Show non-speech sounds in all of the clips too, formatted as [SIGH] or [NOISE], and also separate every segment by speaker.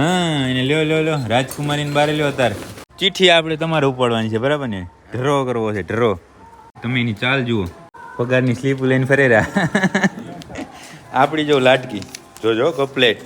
Speaker 1: હા એને લ્યો લ્યો લ્યો રાજકુમારીને બારે લ્યો તાર ચિઠ્ઠી આપણે તમારે ઉપાડવાની છે બરાબર ને? ઢરો કરવો છે ઢરો. તમે એની ચાલ જુઓ. પગારની સ્લીપ લઈને ફરે રહ્યા [LAUGHS] આપણી જો લાટકી. જોજો કપલેટ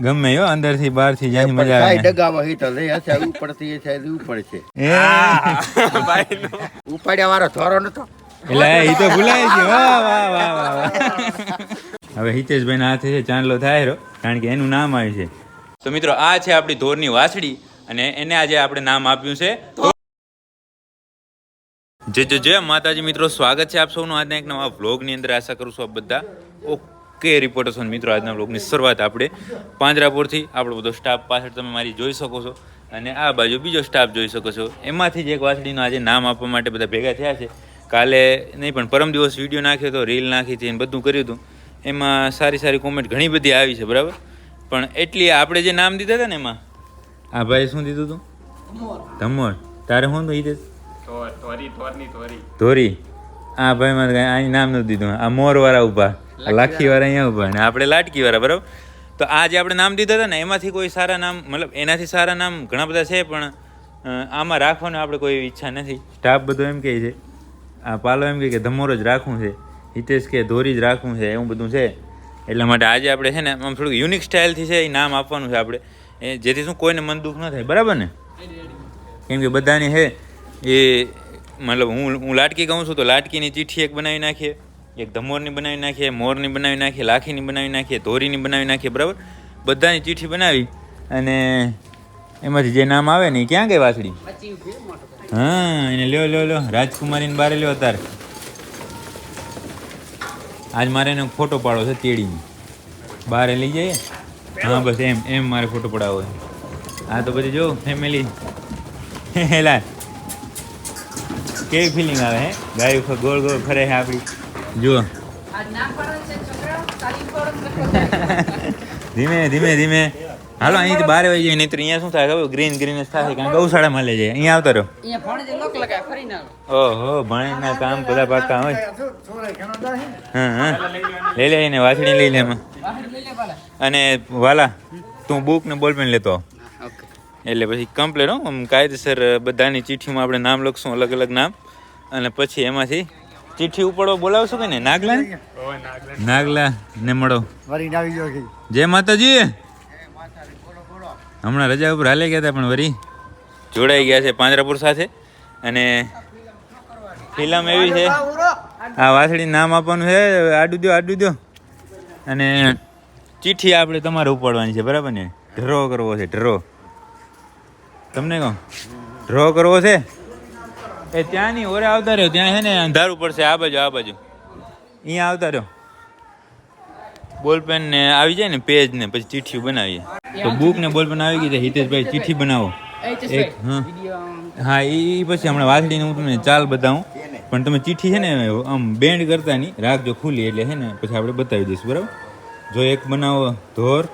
Speaker 1: ગમે યો અંદરથી બહારથી જ્યાંથી મજા આવે.
Speaker 2: ડગાવા હીટર લઈ હશે ઉપડતી છે ઉપર છે ઉપાડ્યા વાળો થોરો નતો.
Speaker 1: એટલે એ તો ભૂલાય છે વાહ વાહ વાહ વાહ હવે હિતેશભાઈ ના હાથે છે ચાંદલો થાય રહ્યો કારણ કે એનું નામ આવ્યું છે. તો મિત્રો, આ છે આપણી ધોરની વાછડી અને એને આજે આપણે નામ આપ્યું છે જે જે જય માતાજી મિત્રો, સ્વાગત છે આપ સૌનું આજના એક નવા વ્લોગની અંદર. આશા કરું છું આપ બધા ઓકે રિપોર્ટર્સ મિત્રો, આજના વ્લોગની શરૂઆત આપણે પાંજરાપુરથી આપણો બધો સ્ટાફ પાછળ તમે મારી જોઈ શકો છો અને આ બાજુ બીજો સ્ટાફ જોઈ શકો છો. એમાંથી જ એક વાછડીનું આજે નામ આપવા માટે બધા ભેગા થયા છે. કાલે નહીં, પણ પરમ દિવસ વીડિયો નાખ્યો હતો રીલ નાખી હતી બધું કર્યું હતું. એમાં સારી સારી કોમેન્ટ ઘણી બધી આવી છે, બરાબર? પણ એટલી આપણે જે નામ દીધા હતા ને એમાં? આ ભાઈ શું દીધું હતું ધમોર તારે શું હતું ધોરી આ ભાઈ મારે અહીં નામ નથી દીધું. આ મોર વાળા ઊભા આ લાખી વાળા અહીંયા ઊભા ને આપણે લાટકી વાળા બરાબર? તો આ જે આપણે નામ દીધા હતા ને એમાંથી કોઈ સારા નામ મતલબ એનાથી સારા નામ ઘણા બધા છે પણ આમાં રાખવાનું આપણે કોઈ ઈચ્છા નથી. સ્ટાફ બધો એમ કહે છે. આ પાલો એમ કહે કે ધમોર જ રાખવું છે. હિતેશ કે ધોરી જ રાખવું છે એવું બધું છે. એટલા માટે આજે આપણે છે ને આમ થોડુંક યુનિક સ્ટાઇલથી છે એ નામ આપવાનું છે આપણે. એ જેથી શું કોઈને મન દુઃખ ન થાય બરાબર ને? કેમ કે બધાની હે એ મતલબ હું હું લાટકી કહું છું તો લાટકીની ચીઠી એક બનાવી નાખીએ એક ધમોરની બનાવી નાખીએ મોરની બનાવી નાખીએ લાખીની બનાવી નાખીએ ધોરીની બનાવી નાખીએ બરાબર? બધાની ચીઠી બનાવી અને એમાંથી જે નામ આવે ને એ ક્યાં ગઈ વાછડી હા એને લ્યો લ્યો લ્યો રાજકુમારીને બારે લ્યો તાર આજ મારે એનો ફોટો પાડવો છે તેડીની. બહાર લઈ જઈએ? હા બસ એમ એમ મારે ફોટો પડાવવો છે. આ તો પછી જો ફેમિલી હેલા કેવી ફિલિંગ આવે હે? ગાય ગોળ ગોળ ફરે છે આપણી જુઓ. ધીમે ધીમે ધીમે. હાલો અહીંથી બહાર આવી જઈએ નહીતર અહીંયા શું થાય ખબર? ગ્રીન ગ્રીન જ થાય કારણ કે ગૌશાળામાં મળે છે. અહીંયા આવતો
Speaker 3: રહ્યો.
Speaker 1: ઓહો ભણીના કામ બધા પાકા હોય. હા હા. લઈ લે એને વાછડી લઈ લે એમાં.
Speaker 3: બહાર લઈ લે બાલા.
Speaker 1: અને વાલા તું બુક ને બોલપેન લેતો એટલે પછી કમ્પ્લેટ હો. આમ કાયદેસર બધાની ચિઠ્ઠીમાં આપણે નામ લખશું અલગ અલગ નામ. અને પછી એમાંથી ચિઠ્ઠી ઉપાડો બોલાવશું કે ને નાગલા નાગલા ને મળો.
Speaker 2: વરી આવી ગયો છે.
Speaker 1: જય માતાજી. હમણાં રજા ઉપર હાલે ગયા હતા પણ વરી જોડાઈ ગયા છે પાંજરાપુર સાથે. અને ફિલ્મ એવી છે. આ વાસળી નામ આપવાનું છે. આડું દો આડું દો. અને ચીઠી આપણે તમારે ઉપાડવાની છે, બરાબર ને? ઢરો કરવો છે, ઢરો. તમને કહો? ડ્રો કરવો છે? એ ત્યાં નહીં ઓરે આવતા રહ્યો, ત્યાં છે ને અંધારું પડશે, આ બાજુ આ બાજુ. અહીંયા આવતા રહ્યો. બોલપેન ને આવી જાય ને પેજ ને પછી ચીઠી બનાવીએ. તો બુક ને બોલપેન આવી ગઈ છે હિતેશભાઈ ચીઠી બનાવો. એક. હા. હા એ પછી હમણાં વાસડીને હું તમને ચાલ બતાવું. પણ તમે ચીઠી છે ને આમ બેન્ડ કરતા નહીં રાખજો ખુલ્લી એટલે છે ને પછી આપણે બતાવી દઈશું બરાબર? જો એક બનાવો ધોર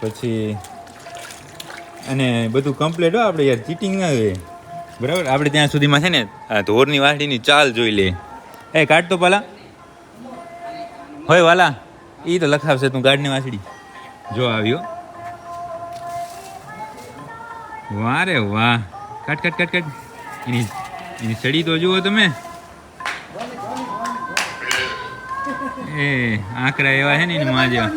Speaker 1: પછી અને બધું કમ્પ્લીટ હો આપણે યાર ચીટિંગ ના હોય બરાબર? આપણે ત્યાં સુધીમાં છે ને આ ધોરની વાસળીની ચાલ જોઈ લે. એ કાઢ તો પાલા. હોય વાલા. એ તો લખાવશે, તું ગાડની વાસડી જો આવ્યો. વાહ રે વાહ. Cut cut cut cut. એની એની સડી તો જુઓ તમે. એ, આંકડા એવા છે ને એની માં જેવા.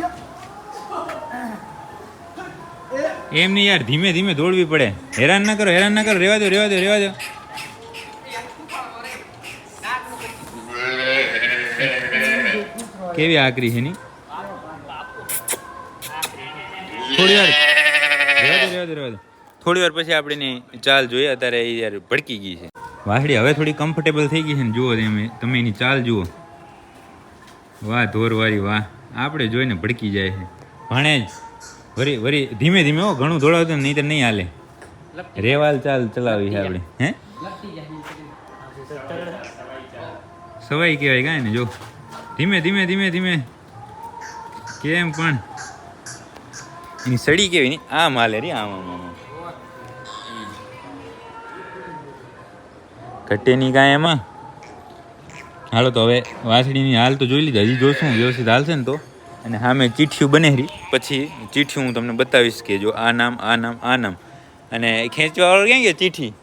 Speaker 1: એમ નહીં યાર, ધીમે ધીમે દોડવી પડે. હેરાન ના કરો, હેરાન ના કરો. રેવા દો રેવા દો રેવા દો. કેવી આકરી છે ની થોડી વાર. રહેવા દો, રહેવા દો, થોડી વાર પછી આપણે ચાલ જોઈએ અત્યારે એ યાર ભડકી ગઈ છે. વાસડી હવે થોડી કમ્ફર્ટેબલ થઈ ગઈ છે ને જુઓ તમે તમે એની ચાલ જુઓ. વાહ ધોરવારી વાહ. આપણે જોઈને ભડકી જાય છે. ભણે જ. વરી વરી ધીમે ધીમે હો ઘણું દોડાવતું નહીં તો નહીં હાલે. રેવાલ ચાલ ચલાવી છે આપણે. હે? સવાઈ કહેવાય કાંઈ ને જો. ધીમે ધીમે ધીમે ધીમે. કેમ પણ? એની સડી કેવી ની? આમ હાલે રી, આમ આમ આમ. ઘટે નહીં કાંઈ એમાં. હાલો તો હવે વાસળીની હાલ તો જોઈ લીધા, હજી જોશું, વ્યવસ્થિત હાલશે ને તો. અને સામે ચીઠિયું બનેરી પછી ચીઠિયું હું તમને બતાવીશ કે જો આ નામ આ નામ આ નામ. અને ખેંચવાવાળો ક્યાં ગયો ચીઠી?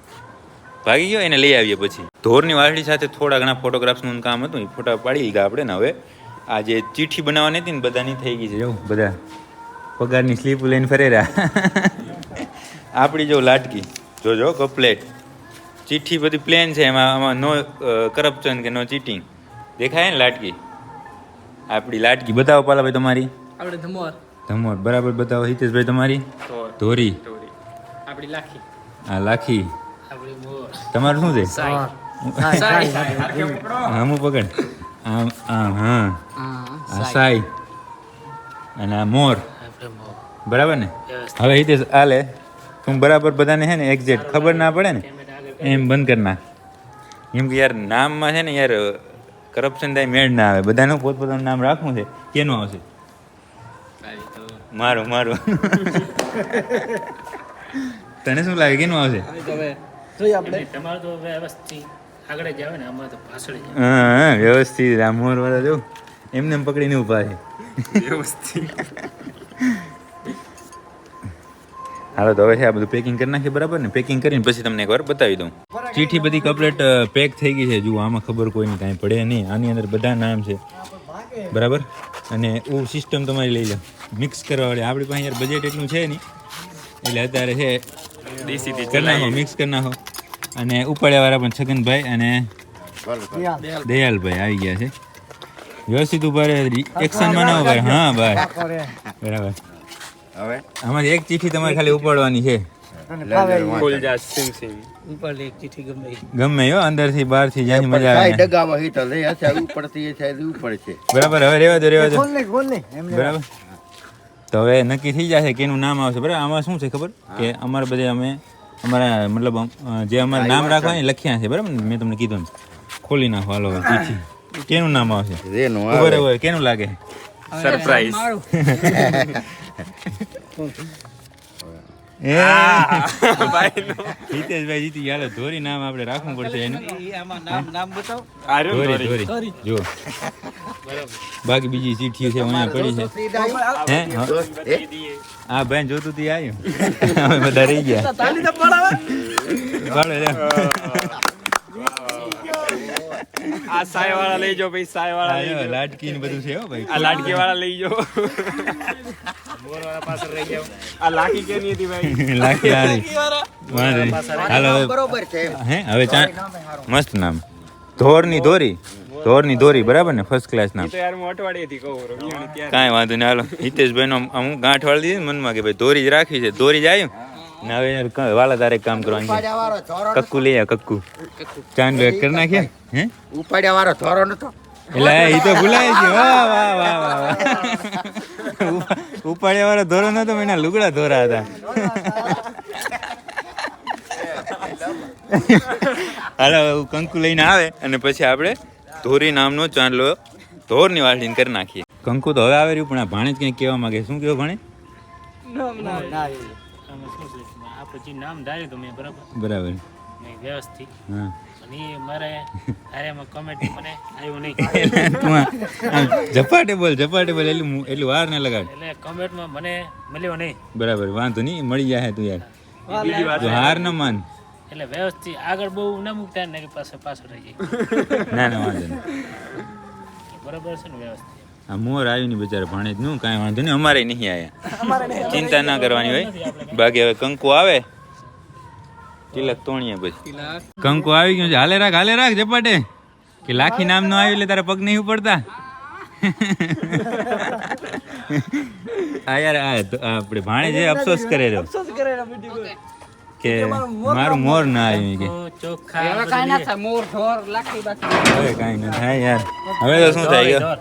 Speaker 1: ભાગી ગયો? એને લઈ આવીએ પછી. ધોરની વાસળી સાથે થોડા ઘણા ફોટોગ્રાફ્સનું કામ હતું, એ ફોટા પાડી લીધા આપણે ને હવે. આ જે ચીઠી બનાવવાની હતી ને બધાની થઈ ગઈ છે. બધા પગારની સ્લીપ લઈને ફરેરા. આપણી જો લાટકી જોજો કપલેટ ચીઠી બધી પ્લેન છે એમાં આમાં નો કરપ્શન કે નો ચીટિંગ દેખાય ને લાટકી? આપણી લાટકી બતાવો પાલાભાઈ તમારી.
Speaker 3: આપણે ધમોર.
Speaker 1: ધમોર બરાબર બતાવો હિતેશભાઈ તમારી. ધોરી.
Speaker 3: આપણી લાખી.
Speaker 1: આ લાખી. તમારું શું છે?
Speaker 3: સાઈ.
Speaker 1: હમું પકડ. આમ આમ હા. આ સાઈ. અને આ મોર. બરાબર ને? હવે હિતેશ આલે. તું બરાબર બધાને છે ને એક્ઝેક્ટ ખબર ના પડે ને એમ બંધ કર નાખ એમ કે યાર નામમાં છે ને યાર કરપ્શન થાય મેળ ના આવે. બધાનું પોતપોતાનું નામ રાખવું છે. કેનું આવશે? મારું મારું. તને શું લાગે? કેનું આવશે?
Speaker 4: તમારું તો વ્યવસ્થિત આગળ જ આવે ને અમારે તો પાછળ
Speaker 1: હા હા, વ્યવસ્થિત આ મોર વાળા જો. એમને એમ પકડીને ઊભા છે. હાલો તો હવે છે આ બધું પેકિંગ કરી નાખીએ બરાબર ને? પેકિંગ કરીને પછી તમને એકવાર બતાવી દઉં. ચીઠી બધી કમ્પ્લેટ પેક થઈ ગઈ છે. જુઓ આમાં ખબર કોઈને કાંઈ પડે નહીં. આની અંદર બધા નામ છે. બરાબર? અને હું સિસ્ટમ તમારી લઈ લો. મિક્સ કરવા વાળી. આપણી પાસે યાર બજેટ એટલું છે નહીં. એટલે અત્યારે છે કરી નાખો મિક્સ કરી નાખો. અને ઉપાડ્યાવાળા પણ છગનભાઈ અને દયાલભાઈ આવી ગયા છે. વ્યવસ્થિત ઊભા રહે એક્શનમાં ના ઊભા હા ભાઈ. બરાબર.
Speaker 2: હવે?
Speaker 1: અમારી એક ચીઠી તમારે ખાલી ઉપાડવાની છે.
Speaker 3: ઉપર એક ચીઠી ગમે ઈ.
Speaker 1: ગમે હો અંદરથી બહારથી જ્યાંથી મજા આવે.
Speaker 2: લઈ હશે એ છે
Speaker 1: બરાબર હવે રેવા દો રેવા દો. બરાબર. તો હવે નક્કી થઈ જશે કેનું નામ આવશે. બરાબર આમાં શું છે ખબર? કે અમારે બધે અમે અમારા મતલબ જે અમારે નામ રાખવાની લખ્યા છે. બરાબર મેં તમને કીધું ખોલી નાખો હાલો ચીઠી. કેનું નામ આવશે?
Speaker 2: રેનું
Speaker 1: કેનું લાગે?
Speaker 3: સરપ્રાઈઝ
Speaker 1: એ [LAUGHS] હિતેશભાઈ જીતી ગયા ધોરી નામ આપણે રાખવું પડશે એનું.
Speaker 3: ઈ આમાં નામ નામ બતાવો.
Speaker 1: ધોરી ધોરી. જો બાકી બીજી ચીઠી છે અહીંયા પડી છે. હે? હા. આ ભાઈ જોતું તી આવ્યું. [LAUGHS] અમે બધા રહી ગયા
Speaker 3: તાલી તો પડાવે
Speaker 1: પાડો લે.
Speaker 5: આ સાય વાળા લઈ જાઓ ભાઈ સાય વાળા લઈ જાઓ.
Speaker 1: લાડકી ને બધું છે હો ભાઈ.
Speaker 5: આ લાડકી વાળા લઈ જાઓ. મોર વાળા પાસે રહી જાઓ. આ લાકી કેની હતી ભાઈ? [LAUGHS]
Speaker 1: લાકી નહીં. હાલો હવે
Speaker 2: બરોબર છે
Speaker 1: હે હવે ચા મસ્ત નામ. ધોરની ધોરી ધોરની ધોરી બરાબર ને? ફર્સ્ટ ક્લાસ નામ.
Speaker 5: યાર હું અઠવાડિયેથી કહું છું. વિયાણી ત્યારે
Speaker 1: કાંઈ વાંધો નહીં હાલો. હિતેશભાઈ નો હું ગાંઠ વાળી દીધી ને મનમાં કે ભાઈ ધોરી જ રાખી છે. ધોરી જ આવ્યું ને હવે યાર ક- વાલા તારે કામ કરવાનું કક્કુ લઈ આવ કક્કુ. ચાંદ બેક કરી નાખ્યા હે?
Speaker 2: ઉપાડ્યા વાળો ધોરો નતો.
Speaker 1: એટલે એ તો ભૂલાય છે વાહ વાહ વાહ વાહ ઉપાડ્યા વાળો ધોરો નતો મેના એના લુગડા ધોરા હતા. હાલો કંકુ લઈને આવે અને પછી આપણે ધોરી નામનો ચાંદલો ધોરની વાળીને કરી નાખીએ. કંકુ તો હવે આવે રહ્યું પણ આ ભાણે જ કંઈક કહેવા માંગે શું કહો ભાણે
Speaker 4: છે આપણે જે નામ ધાર્યું હતું મેં બરાબર?
Speaker 1: બરાબર.
Speaker 4: મેં વ્યવસ્થિત.
Speaker 1: હા.
Speaker 4: અને એ મારે અરે એમાં કમેન્ટ મને આવ્યું નહીં. [LAUGHS]
Speaker 1: ઝપાટે બોલ ઝપાટે બોલ એટલું એટલું વાર ના લગાડ.
Speaker 4: એટલે કમેન્ટમાં મને મળ્યો નહીં.
Speaker 1: બરાબર વાંધો નહીં મળી જાય તું યાર. હાર ન માન.
Speaker 4: એટલે વ્યવસ્થિત આગળ બહુ ના મૂકતા ને કે પાસે પાછળ રહી જાય.
Speaker 1: ના ના વાંધો નહીં.
Speaker 4: બરાબર છે ને વ્યવસ્થિત?
Speaker 1: આ મોર આવ્યું નહીં બચારા ભાણે નું કાંઈ વાંધો નહીં અમારે નહીં આવ્યા ચિંતા ના કરવાની હોય. બાકી હવે કંકુ આવે. તિલક તોણીએ પછી. કંકુ આવી ગયું છે. હાલે રાખ હાલે રાખ જપાટે કે લાખી નામ નો આવ્યું એટલે તારા પગ નહીં ઉપડતા. આ યાર આ આપણે ભાણે જે અફસોસ કરે રહ્યો કે મારું મોર ના આવ્યું કે.
Speaker 3: હવે કાંઈ ના થાય મોર ઢોર લાખી બાકી
Speaker 1: હવે કાંઈ ન થાય યાર. હવે તો શું થાય ગયો?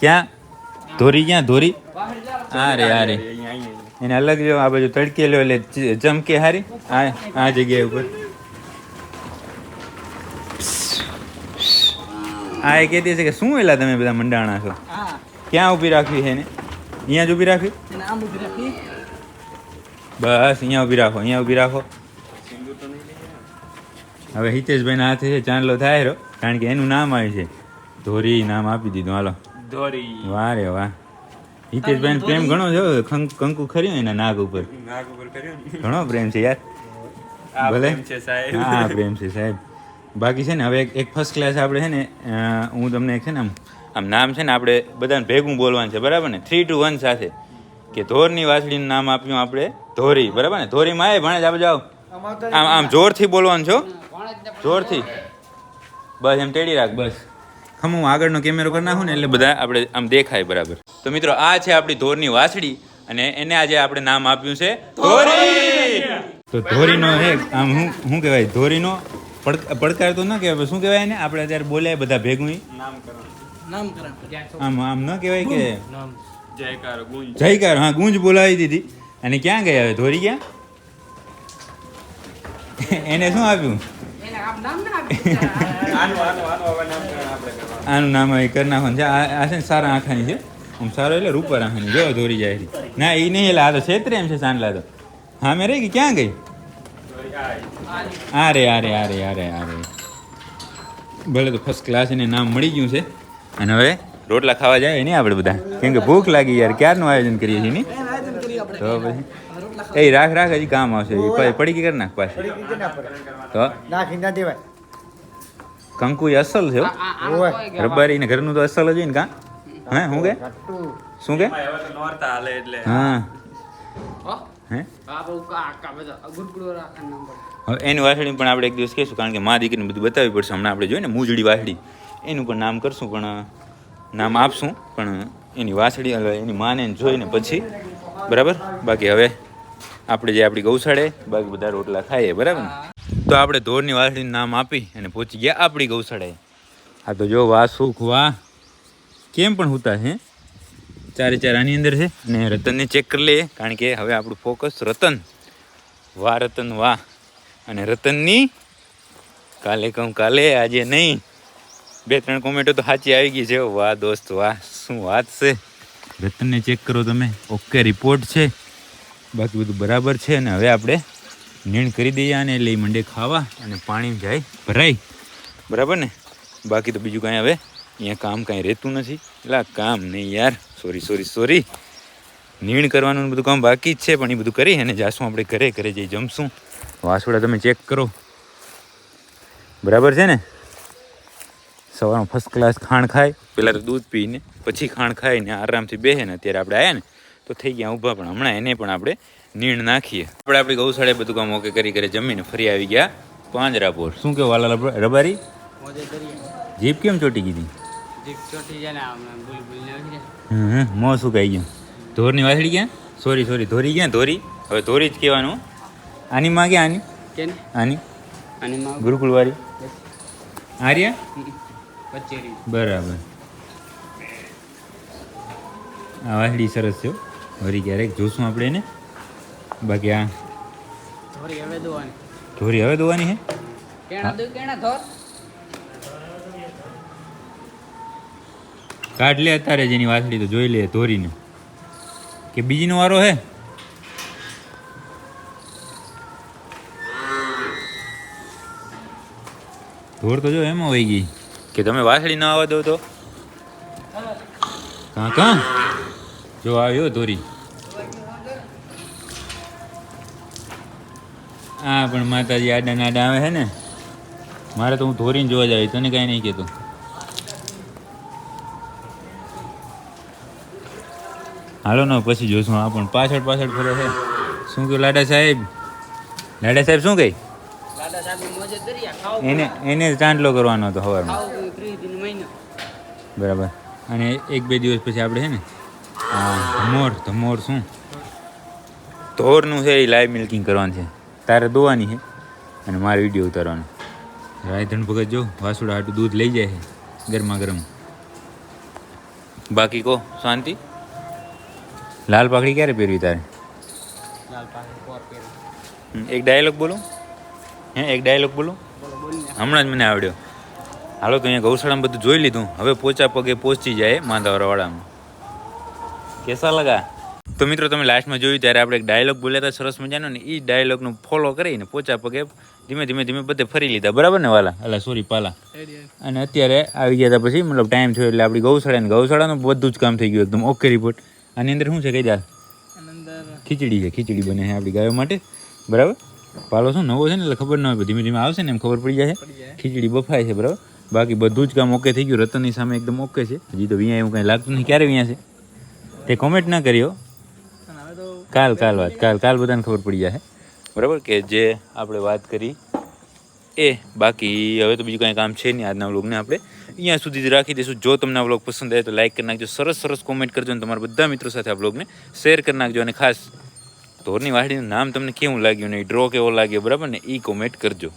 Speaker 1: ક્યાં? ધોરી ક્યાં? ધોરી? આ રે આ રે. એને અલગ જો આ બાજુ તડકેલો એટલે ચ- ચમકે હારી. આ આ જગ્યાએ ઉપર. આ એ કહેતી છે કે શું એલા તમે બધા મંડાણા છો? ક્યાં ઊભી રાખવી છે એને? અહીંયા જ ઊભી રાખવી? બસ અહીંયા ઊભી રાખો અહીંયા ઊભી રાખો. હવે હિતેશભાઈના હાથે છે ચાંદલો થાય રહ્યો કારણ કે એનું નામ આવ્યું છે. ધોરી નામ આપી દીધું હાલો.
Speaker 5: ધોરી
Speaker 1: વાહ રે વાહ. હિતેશભાઈ પ્રેમ ઘણો જો કંકુ ખર્યો એના નાગ ઉપર.
Speaker 5: નાગ ઉપર કર્યો
Speaker 1: ઘણો પ્રેમ છે યાર.
Speaker 5: આ
Speaker 1: ભલે.
Speaker 5: પ્રેમ છે સાહેબ.
Speaker 1: હા પ્રેમ છે સાહેબ. બાકી છે ને હવે એક ફર્સ્ટ ક્લાસ આપણે છે ને હું તમને છે ને આમ આમ નામ છે ને આપણે બધાને ભેગું બોલવાનું છે બરાબર ને? થ્રી ટુ વન સાથે. કે ધોરની વાસળીનું નામ આપ્યું આપણે ધોરી બરાબર ને? ધોરીમાં આવે ભણે આપણે જાઓ આમ આમ જોરથી બોલવાનું છો? જોરથી. બસ એમ ટેડી રાખ બસ. હું આગળનો કેમેરો કરી નાખું ને એટલે બધા આપણે આમ દેખાય બરાબર. તો મિત્રો આ છે આપણી ધોરની વાસળી અને એને આજે આપણે નામ આપ્યું છે ધોરી! તો ધોરીનો હે આમ હું શું કહેવાય ધોરીનો પડ પડકાર તો ન કહેવાય શું કહેવાય ને આપણે અત્યારે બોલાય બધા ભેગું આમ આમ ન કહેવાય કે
Speaker 5: જયકાર
Speaker 1: જયકાર હા ગુંજ બોલાવી દીધી. અને ક્યાં ગયા હવે? ધોરી ક્યાં? એને શું આપ્યું?
Speaker 3: નામ ના આપ્યું. [LAUGHS]
Speaker 5: આનું
Speaker 1: નામ એ કરી નાખવાનું છે. આ છે ને સારા આંખાની છે. આમ સારો એટલે રૂપર આંખાની જો દોરી જાય. ના એ નહીં એટલે આ તો છેતરે એમ છે સાંડલા તો. હા મેં રહી ગઈ. ક્યાં ગઈ? આ રે આ રે આ રે આ રે આ રે. ભલે તો ફર્સ્ટ ક્લાસ એને નામ મળી ગયું છે. અને હવે રોટલા ખાવા જાય નહીં આપણે બધા. કેમ કે ભૂખ લાગી યાર. ક્યારનું આયોજન કરીએ છીએ નહીં? તો પછી એ રાખ રાખ હજી કામ આવશે. પડી ગઈ કરી નાખ પાછી. તો?
Speaker 6: નાખી ના દેવાય.
Speaker 1: કંકુ એ અસલ છે રબારી ને ઘરનું તો અસલ જ હોય ને કાં? હે. શું કે? શું કે?
Speaker 5: નોરતા હાલે એટલે.
Speaker 1: હા. એની વાસળી પણ આપણે એક દિવસ કહીશું કારણ કે મા દીકરીને બધું બતાવવી પડશે. હમણાં આપણે જોઈએ ને મૂજડી વાસળી. એનું પણ નામ કરશું પણ નામ આપશું પણ એની વાસળી એની માને જોઈને પછી. બરાબર? બાકી હવે આપણે જે આપણી ગૌશાળે બાકી બધા રોટલા ખાઈએ બરાબર ને? તો આપણે ધોરની વાસળીનું નામ આપી અને પહોંચી ગયા આપણી ગૌશાળાએ. આ તો જો વાહ સુખ વાહ કેમ પણ હોતા છે ચારે ચાર આની અંદર છે અને રતનને ચેક કરી લઈએ, કારણ કે હવે આપણું ફોકસ રતન. વાહ રતન, વાહ. અને રતનની કાલે કહું કાલે, આજે નહીં. બે ત્રણ કોમેન્ટો તો સાચી આવી ગઈ છે. વાહ દોસ્ત, વાહ. શું વાત છે? રતનને ચેક કરો તમે. ઓકે રિપોર્ટ છે. બાકી બધું બરાબર છે અને હવે આપણે નીણ કરી દઈએ અને લઈ મંડે ખાવા અને પાણી જાય ભરાય. બરાબર ને? બાકી તો બીજું કાંઈ હવે અહીંયા કામ કાંઈ રહેતું નથી. એટલે કામ નહીં યાર. સોરી સોરી સોરી નીણ કરવાનું બધું કામ બાકી જ છે, પણ એ બધું કરી અને જાશું આપણે ઘરે ઘરે જઈ જમશું. વાસોડા તમે ચેક કરો. બરાબર છે ને? સવારમાં ફર્સ્ટ ક્લાસ ખાણ ખાય, પહેલાં તો દૂધ પીને, પછી ખાણ ખાઈને આરામથી બેસે ને અત્યારે આપણે આવ્યા ને, તો થઈ ગયા ઊભા, પણ હમણાં એને પણ આપણે નીણ નાખીએ. આપણે આપણી ગૌશાળે બધું કામ ઓકે કરી કરી જમીને ફરી આવી ગયા. પાંજરાપોર શું કે વાલા રબારી?
Speaker 3: મોજે
Speaker 1: જીપ કેમ ચોટી કીધી
Speaker 3: મો ચોંટી
Speaker 1: કહી ગયું? ધોરની વાસળી ક્યાં સોરી સોરી ધોરી ક્યાં ધોરી? હવે ધોરી જ કહેવાનું. આની માં ક્યાં આની? આની?
Speaker 3: આની માં.
Speaker 1: ગુરુકુળવાળી? આર્યા? બરાબર. આ વાસળી સરસ છે. વળી ક્યારેક જોશું આપણે એને. બાકી આ
Speaker 3: ધોરી હવે દોવાની.
Speaker 1: ધોરી હવે દોવાની છે
Speaker 3: કેણા દો કેણા ધોર
Speaker 1: કાઢ લે અત્યારે જેની વાસળી તો જોઈ લે ધોરીને. કે બીજીનો વારો હે? ધોર તો જો એમાં વહી ગઈ. કે તમે વાસળી ના આવવા દો તો? કાં કાં? જો આવ્યો ધોરી. હા પણ માતાજી આડા નાડા આવે છે ને. મારે તો હું ધોરીને જોવા જાય તને કાંઈ નહીં કહેતો. હાલો ને પછી જોશું. હા પણ પાછળ પાછળ ફરે છે. શું કહ્યું લાડા સાહેબ? લાડા સાહેબ શું કહી? એને એને ચાંદલો કરવાનો હતો સવારમાં બરાબર. અને એક બે દિવસ પછી આપણે છે ને ધમોર ધમોર શું? ધોરનું છે એ લાઈવ મિલ્કિંગ કરવાનું છે. તારે દોવાની છે અને મારે વીડિયો ઉતારવાનો. રાયધણ ભગત જો વાસુડા આટું દૂધ લઈ જાય છે ગરમા ગરમ. બાકી કહો શાંતિ? લાલ પાઘડી ક્યારે પહેરવી તારે?
Speaker 3: લાલ પાસે કોર પહેરી.
Speaker 1: હમ, એક ડાયલોગ બોલો. હે એક ડાયલોગ બોલો. હમણાં જ મને આવડ્યો. હાલો તો અહીંયા ગૌશાળામાં બધું જોઈ લીધું. હવે પોચા પગે પહોંચી જાય માંધાવરાવાળામાં કેસા લગા? તો મિત્રો તમે લાસ્ટમાં જોયું ત્યારે આપણે એક ડાયલોગ બોલ્યા હતા સરસ મજાનો ને એ ડાયલોગનું ફોલો કરીને પોચા પગે ધીમે ધીમે ધીમે બધે ફરી લીધા. બરાબર ને વાલા? અલા સોરી પાલા. અને અત્યારે આવી ગયા હતા પછી મતલબ ટાઈમ થયો એટલે આપણી ગૌશાળા ને ગૌશાળાનું બધું જ કામ થઈ ગયું એકદમ. ઓકે રિપોર્ટ આની અંદર શું છે કઈ દાલ ખીચડી છે ખીચડી બને છે આપણી ગાયો માટે. બરાબર? પાલો શું નવો છે ને એટલે ખબર ન હોય ધીમે ધીમે આવશે ને એમ ખબર પડી જાય. ખીચડી બફાય છે બરાબર? બાકી બધું જ કામ ઓકે થઈ ગયું રતનની સામે એકદમ ઓકે છે. હજી તો વિયા એવું કાંઈ લાગતું નહીં ક્યારે વિયા છે? તે કોમેન્ટ ના કર્યો. કાલ કાલ વાત, કાલ કાલ બધાને ખબર પડી જશે બરાબર કે જે આપણે વાત કરી એ બાકી હવે તો બીજું કાંઈ કામ છે નહીં આજના વ્લોગને આપણે. અહીંયા સુધી જ રાખી દઈશું. જો તમને આ વ્લોગ પસંદ આવે તો લાઈક કરી નાખજો. સરસ સરસ કોમેન્ટ કરજો અને તમારા બધા મિત્રો સાથે આ વ્લોગને શેર કરી નાખજો. અને ખાસ ધોરની વાડીનું નામ તમને કેવું લાગ્યું ને ડ્રો કેવો લાગ્યો, બરાબર ને એ કોમેન્ટ કરજો.